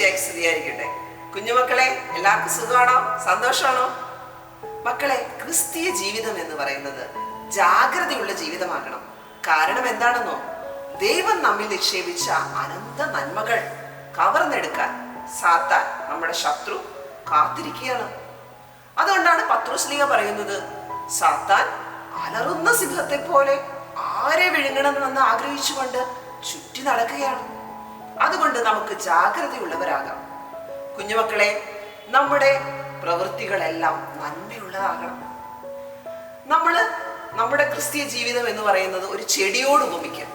ഈശോയ്ക്ക് സ്ഥിതിയായിരിക്കട്ടെ കുഞ്ഞുമക്കളെ എല്ലാവർക്കും സുഖമാണോ? സന്തോഷമാണോ? മക്കളെ ക്രിസ്തീയ ജീവിതം എന്ന് പറയുന്നത് ജാഗ്രതയുള്ള ജീവിതമാകണം. കാരണം എന്താണെന്നോ? ദൈവം നമ്മിൽ നിക്ഷേപിച്ച അനന്ത നന്മകൾ കവർന്നെടുക്കാൻ സാത്താൻ നമ്മുടെ ശത്രു കാത്തിരിക്കുകയാണ്. അതുകൊണ്ടാണ് പത്രോസ്ലിയ പറയുന്നത് സാത്താൻ അലറുന്ന സിംഹത്തെ പോലെ ആരെ വിഴുങ്ങണമെന്ന് ആഗ്രഹിച്ചുകൊണ്ട് ചുറ്റി നടക്കുകയാണ്. അതുകൊണ്ട് നമുക്ക് ജാഗ്രതയുള്ളവരാകാം. കുഞ്ഞുമക്കളെ നമ്മുടെ പ്രവൃത്തികളെല്ലാം നന്മയുള്ളതാകണം. നമ്മൾ നമ്മുടെ ക്രിസ്തീയ ജീവിതം എന്ന് പറയുന്നത് ഒരു ചെടിയോട് ഉപമിക്കാം.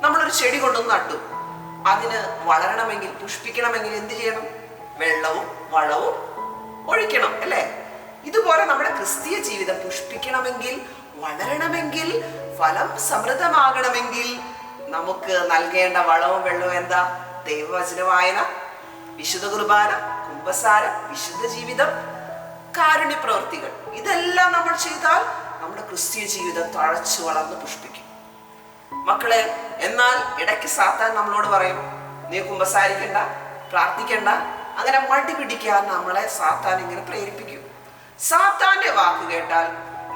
നമ്മളൊരു ചെടി കൊണ്ടൊന്ന് നട്ടു. അതിന് വളരണമെങ്കിൽ പുഷ്പിക്കണമെങ്കിൽ എന്ത് ചെയ്യണം? വെള്ളവും വളവും ഒഴിക്കണം അല്ലേ? ഇതുപോലെ നമ്മുടെ ക്രിസ്തീയ ജീവിതം പുഷ്പിക്കണമെങ്കിൽ വളരണമെങ്കിൽ ഫലം സമൃദ്ധമാകണമെങ്കിൽ നമുക്ക് നൽകേണ്ട വളവും വെള്ളവും എന്താ? ദൈവവചന വായന വിശുദ്ധ കുർബാന കുംഭസാരം വിശുദ്ധ ജീവിതം കാരുണ്യ പ്രവൃത്തികൾ. ഇതെല്ലാം നമ്മൾ ചെയ്താൽ നമ്മുടെ ക്രിസ്തീയ ജീവിതം തഴച്ചു വളർന്ന് പുഷ്പിക്കും. മക്കളെ എന്നാൽ ഇടയ്ക്ക് സാത്താൻ നമ്മളോട് പറയും നീ കുമ്പസാരിക്കണ്ട പ്രാർത്ഥിക്കണ്ട അങ്ങനെ മടി പിടിക്കാൻ നമ്മളെ സാത്താൻ ഇങ്ങനെ പ്രേരിപ്പിക്കും. സാത്താന്റെ വാക്ക് കേട്ടാൽ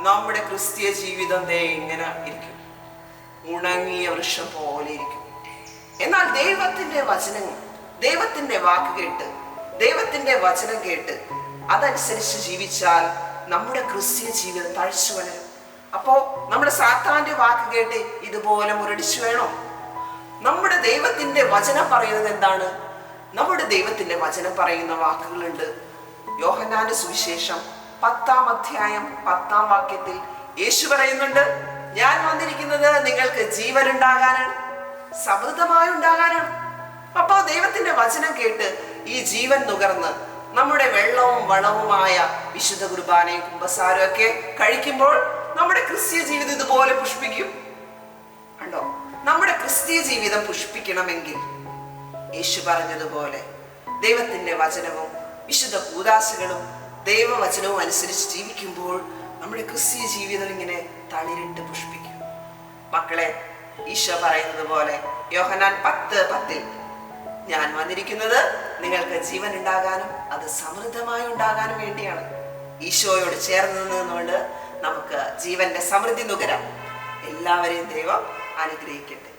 നമ്മുടെ ക്രിസ്തീയ ജീവിതം ദേ ഇങ്ങനെ ഇരിക്കും. ഉണങ്ങിയ വൃക്ഷം പോലെ ഇരിക്കും. എന്നാൽ ദൈവത്തിന്റെ വചനങ്ങൾ ദൈവത്തിന്റെ വാക്ക് കേട്ട് ദൈവത്തിന്റെ വചനം കേട്ട് അതനുസരിച്ച് ജീവിച്ചാൽ നമ്മുടെ ക്രിസ്തീയ ജീവിതം തഴച്ചു വളരും. അപ്പോ നമ്മുടെ സാത്താന്റെ വാക്ക് കേട്ട് ഇതുപോലെ മുരടിച്ചു വേണോ? നമ്മുടെ ദൈവത്തിന്റെ വചനം പറയുന്നത് എന്താണ്? നമ്മുടെ ദൈവത്തിന്റെ വചനം പറയുന്ന വാക്കുകളുണ്ട്. യോഹന്നാന്റെ സുവിശേഷം പത്താം അധ്യായം പത്താം വാക്യത്തിൽ യേശു പറയുന്നുണ്ട് ഞാൻ വന്നിരിക്കുന്നത് നിങ്ങൾക്ക് ജീവൻ ഉണ്ടാകാനാണ് സമൃദ്ധമായി ഉണ്ടാകാനാണ്. അപ്പോ ദൈവത്തിന്റെ വചനം കേട്ട് ഈ ജീവൻ നുകർന്ന് നമ്മുടെ വെള്ളവും വളവുമായ വിശുദ്ധ കുർബാനയും കുമ്പസാരവും ഒക്കെ കഴിക്കുമ്പോൾ നമ്മുടെ ക്രിസ്തീയ ജീവിതം ഇതുപോലെ പുഷ്പിക്കും. കണ്ടോ? നമ്മുടെ ക്രിസ്തീയ ജീവിതം പുഷ്പിക്കണമെങ്കിൽ യേശു പറഞ്ഞതുപോലെ ദൈവത്തിന്റെ വചനവും വിശുദ്ധ കൂതാശകളും ദൈവവചനവും അനുസരിച്ച് ജീവിക്കുമ്പോൾ നമ്മുടെ ക്രിസ്തീയ ജീവിതം ഇങ്ങനെ തളിരിട്ട് പുഷ്പിക്കും. മക്കളെ ഈശോ പറയുന്നത് പോലെ യോഹനാൻ പത്ത് പത്തിൽ ഞാൻ വന്നിരിക്കുന്നത് നിങ്ങൾക്ക് ജീവൻ ഉണ്ടാകാനും അത് സമൃദ്ധമായി ഉണ്ടാകാനും വേണ്ടിയാണ്. ഈശോയോട് ചേർന്ന് നിന്നുകൊണ്ട് നമുക്ക് ജീവന്റെ സമൃദ്ധി നുകരാം. എല്ലാവരെയും ദൈവം അനുഗ്രഹിക്കട്ടെ.